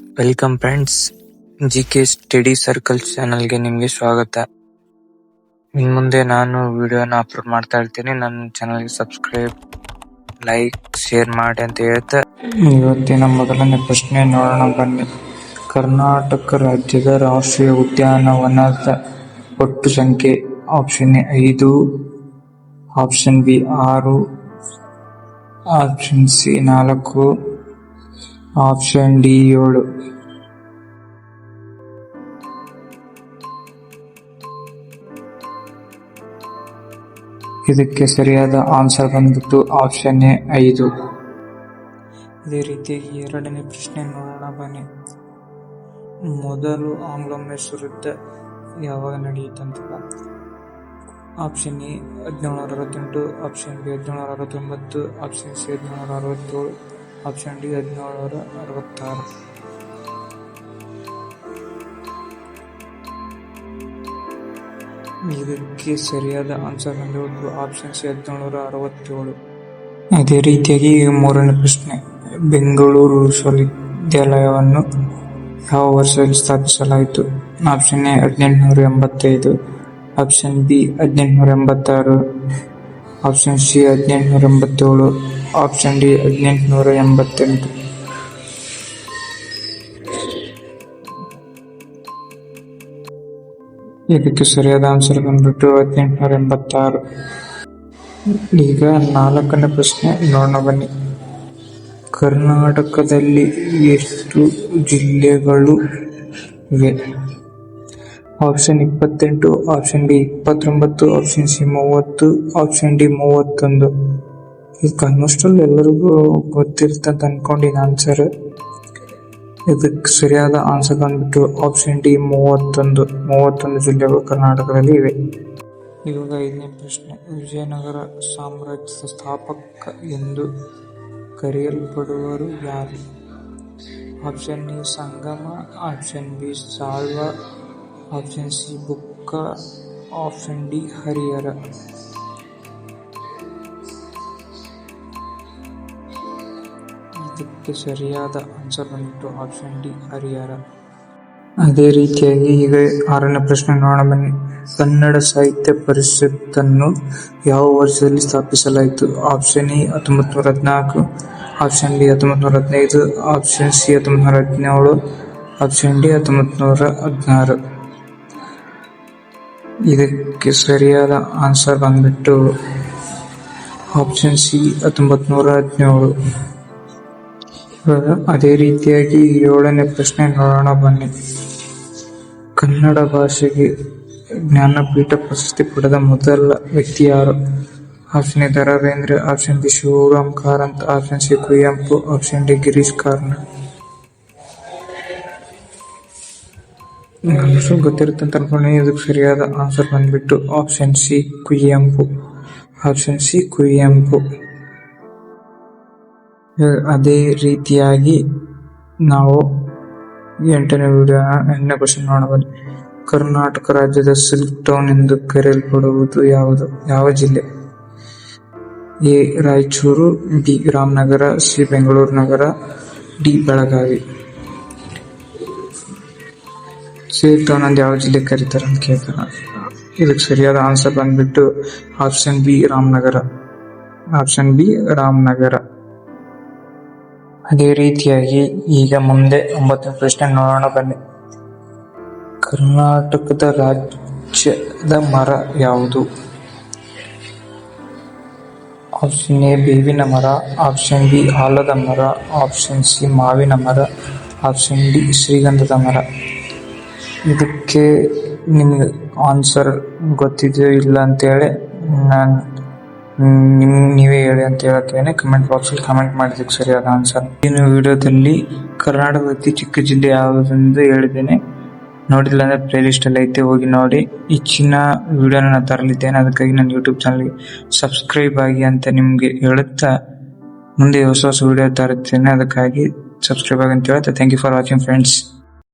Welcome friends G K study circle ಚಾನಲ್ಗೆ ನಿಮಗೆ ಸ್ವಾಗತ. ಇನ್ ಮುಂದೆ ನಾನು ವಿಡಿಯೋನ ಅಪ್ಲೋಡ್ ಮಾಡ್ತಾ ಇರ್ತೀನಿ. ನನ್ನ ಚಾನಲ್ಗೆ ಸಬ್ಸ್ಕ್ರೈಬ್ ಲೈಕ್ ಶೇರ್ ಮಾಡಿ ಅಂತ ಹೇಳ್ತಾ ಇವತ್ತಿನ ಮೊದಲನೇ ಪ್ರಶ್ನೆ ನೋಡೋಣ, ಬನ್ನಿ. ಕರ್ನಾಟಕ ರಾಜ್ಯದ ರಾಷ್ಟ್ರೀಯ ಉದ್ಯಾನವನದ ಒಟ್ಟು ಸಂಖ್ಯೆ ಆಪ್ಷನ್ ಐದು ಆಪ್ಷನ್ ಬಿ ಆರು ಆಪ್ಷನ್ ಸಿ ನಾಲ್ಕು ಆಪ್ಷನ್ ಡಿ ಏಳು ಇದಕ್ಕೆ ಸರಿಯಾದ ಆನ್ಸರ್ ಬಂದ್ಬಿಟ್ಟು ಆಪ್ಷನ್ ಎ ಐದು. ಇದೇ ರೀತಿಯಾಗಿ ಎರಡನೇ ಪ್ರಶ್ನೆ ನೋಡೋಣ, ಬನ್ನಿ. ಮೊದಲು ಆಂಗ್ಲ ವಿರುದ್ಧ ಯಾವಾಗ ನಡೆಯುತ್ತಂತ ಆಪ್ಷನ್ ಎ ಹದಿನೇಳು ಅರವತ್ತೆಂಟು ಆಪ್ಷನ್ ಬಿ ಹದಿನೇಳು ಅರವತ್ತೊಂಬತ್ತು ಆಪ್ಷನ್ ಸಿ ಹದಿನೇಳು ಅರವತ್ತೇಳು. ಆಪ್ಷನ್ ಡಿ ಹದಿನೇಳರ ಅರವತ್ತಾರು. ಇದಕ್ಕೆ ಸರಿಯಾದ ಆನ್ಸರ್ ಬಂದ್ಬಿಟ್ಟು ಆಪ್ಷನ್ ಸಿ ಹದಿನೇಳರ ಅರವತ್ತೇಳು. ಅದೇ ರೀತಿಯಾಗಿ ಮೂರನೇ ಪ್ರಶ್ನೆ, ಬೆಂಗಳೂರು ವಿಶ್ವವಿದ್ಯಾಲಯವನ್ನು ಯಾವ ವರ್ಷದಲ್ಲಿ ಸ್ಥಾಪಿಸಲಾಯಿತು? ಆಪ್ಷನ್ ಎ ಹದಿನೆಂಟುನೂರ ಎಂಬತ್ತೈದು, ಆಪ್ಷನ್ ಬಿ ಹದಿನೆಂಟುನೂರ ಎಂಬತ್ತಾರು. ಆಪ್ಷನ್ ಸಿ ಹದಿನೆಂಟುನೂರ ಎಂಬತ್ತೇಳು ಆಪ್ಷನ್ ಡಿ ಹದಿನೆಂಟುನೂರ ಎಂಬತ್ತೆಂಟು ಇದಕ್ಕೆ ಸರಿಯಾದ ಆನ್ಸರ್ ಬಂದ್ಬಿಟ್ಟು ಹದಿನೆಂಟುನೂರ ಎಂಬತ್ತಾರು ಈಗ ನಾಲ್ಕನೇ ಪ್ರಶ್ನೆ ನೋಡೋಣ ಬನ್ನಿ. ಕರ್ನಾಟಕದಲ್ಲಿ ಎಷ್ಟು ಜಿಲ್ಲೆಗಳು ಇವೆ? ಆಪ್ಷನ್ ಇಪ್ಪತ್ತೆಂಟು ಆಪ್ಷನ್ ಬಿ ಇಪ್ಪತ್ತೊಂಬತ್ತು ಆಪ್ಷನ್ ಸಿ ಮೂವತ್ತು ಆಪ್ಷನ್ ಡಿ ಮೂವತ್ತೊಂದು. ಈಗ ಆಲ್ಮೋಸ್ಟ್ ಆಲ್ ಎಲ್ಲರಿಗೂ ಗೊತ್ತಿರ್ತಂತ ಅನ್ಕೊಂಡಿನ ಆನ್ಸರ್ ಇದಕ್ಕೆ ಸರಿಯಾದ ಆನ್ಸರ್ ಬಂದ್ಬಿಟ್ಟು ಆಪ್ಷನ್ ಡಿ ಮೂವತ್ತೊಂದು. ಮೂವತ್ತೊಂದು ಜಿಲ್ಲೆಗಳು ಕರ್ನಾಟಕದಲ್ಲಿ ಇವೆ. ಇವಾಗ ಐದನೇ ಪ್ರಶ್ನೆ. ವಿಜಯನಗರ ಸಾಮ್ರಾಜ್ಯದ ಸ್ಥಾಪಕ ಎಂದು ಕರೆಯಲ್ಪಡುವರು ಯಾರು? Option A Sangama option B Saluva C Bukka option D Harihara ಇದಕ್ಕೆ ಸರಿಯಾದ ಆನ್ಸರ್ ಬಂದ್ಬಿಟ್ಟು ಆಪ್ಷನ್ ಡಿ ಹರಿಹರ ಅದೇ ರೀತಿಯಾಗಿ ಈಗ ಆರನೇ ಪ್ರಶ್ನೆ ನೋಡೋಣ ಕನ್ನಡ ಸಾಹಿತ್ಯ ಪರಿಷತ್ತನ್ನು ಯಾವ ವರ್ಷದಲ್ಲಿ ಸ್ಥಾಪಿಸಲಾಯಿತು? ಆಪ್ಷನ್ ಎ ಹತ್ತೊಂಬತ್ತು ನೂರ ಹದಿನಾಲ್ಕು. ಆಪ್ಷನ್ ಡಿ ಹತ್ತೊಂಬತ್ತು ನೂರ ಹದಿನೈದು. ಆಪ್ಷನ್ ಸಿ ಹತ್ತೊಂಬತ್ತು ನೂರ ಹದಿನೇಳು. ಆಪ್ಷನ್ ಡಿ ಹತ್ತೊಂಬತ್ತು ನೂರ ಹದಿನಾರು. ಇದಕ್ಕೆ ಸರಿಯಾದ ಆನ್ಸರ್ ಬಂದ್ಬಿಟ್ಟು ಆಪ್ಷನ್ ಸಿ ಹತ್ತೊಂಬತ್ತು ನೂರ ಹದಿನೇಳು. ಇವಾಗ ಅದೇ ರೀತಿಯಾಗಿ ಏಳನೇ ಪ್ರಶ್ನೆ ನೋಡೋಣ ಬನ್ನಿ. ಕನ್ನಡ ಭಾಷೆಗೆ ಜ್ಞಾನಪೀಠ ಪ್ರಶಸ್ತಿ ಪಡೆದ ಮೊದಲ ವ್ಯಕ್ತಿ ಯಾರು? Option A the option B Shivaram Karanth option C Kuvempu option D Girish Karnad. ನನಗೂ ಗೊತ್ತಿರುತ್ತೆ ಅಂತ ಅನ್ಕೊಂಡೆ. ಇದಕ್ಕೆ ಸರಿಯಾದ ಆನ್ಸರ್ ಬಂದ್ಬಿಟ್ಟು option C Kuvempu option C Kuvempu ಅದೇ ರೀತಿಯಾಗಿ ನಾವು ಎಂಟನೇ ವಿಡಿಯೋ ಎಂಟನೇ ಕ್ವಶನ್ ನೋಡಬಹುದು ಕರ್ನಾಟಕ ರಾಜ್ಯದ ಸಿಲ್ಕ್ ಟೌನ್ ಎಂದು ಕರೆಯಲ್ಪಡುವುದು ಯಾವುದು? ಯಾವ ಜಿಲ್ಲೆ? A, Raichur, B, Ramanagara, C, Bengaluru Nagar, D, Belagavi. Town ಅಂತ ಯಾವ ಜಿಲ್ಲೆ ಕರೀತಾರೆ ಅಂತ ಕೇಳ್ತಾರೆ. ಇದಕ್ಕೆ ಸರಿಯಾದ ಆನ್ಸರ್ ಬಂದ್ಬಿಟ್ಟು option B Ramanagara. Option B Ramanagara. ಅದೇ ರೀತಿಯಾಗಿ ಈಗ ಮುಂದೆ ಒಂಬತ್ತನೇ ಪ್ರಶ್ನೆ ನೋಡೋಣ ಬನ್ನಿ. ಕರ್ನಾಟಕದ ರಾಜ್ಯದ ಮರ ಯಾವುದು? ಆಪ್ಷನ್ ಎ ಬೇವಿನ ಮರ. ಆಪ್ಷನ್ ಬಿ ಆಲದ ಮರ. ಆಪ್ಷನ್ ಸಿ ಮಾವಿನ ಮರ. ಆಪ್ಷನ್ ಡಿ ಶ್ರೀಗಂಧದ ಮರ. ಇದಕ್ಕೆ ನಿಮ್ಗೆ ಆನ್ಸರ್ ಗೊತ್ತಿದೆಯೋ ಇಲ್ಲ ಅಂತೇಳಿ ನಾನು ನಿಮ್, ನೀವೇ ಹೇಳಿ ಅಂತ ಹೇಳಕ್ಕೇನೆ ಕಮೆಂಟ್ ಬಾಕ್ಸಲ್ಲಿ ಕಮೆಂಟ್ ಮಾಡಿದ್ದಕ್ಕೆ ಸರಿಯಾದ ಆನ್ಸರ್ ಇನ್ನು ವಿಡಿಯೋದಲ್ಲಿ ಕರ್ನಾಟಕದ ಅತಿ ಚಿಕ್ಕ ಜಿಲ್ಲೆ ಯಾವುದೆಂದು ಹೇಳಿದ್ದೇನೆ. ನೋಡಿಲ್ಲ ಅಂದರೆ ಪ್ಲೇ ಲಿಸ್ಟಲ್ಲಿ ಐತೆ, ಹೋಗಿ ನೋಡಿ. ಹೆಚ್ಚಿನ ವಿಡಿಯೋನ ನಾನು ತರಲಿದ್ದೇನೆ. ಅದಕ್ಕಾಗಿ ನನ್ನ ಯೂಟ್ಯೂಬ್ ಚಾನಲ್ಗೆ ಸಬ್ಸ್ಕ್ರೈಬ್ ಆಗಿ ಅಂತ ನಿಮಗೆ ಹೇಳುತ್ತಾ ಮುಂದೆ ಹೊಸ ಹೊಸ ವಿಡಿಯೋ ತರುತ್ತೇನೆ. ಅದಕ್ಕಾಗಿ ಸಬ್ಸ್ಕ್ರೈಬ್ ಆಗಿ ಅಂತ ಹೇಳ್ತಾ thank you for watching friends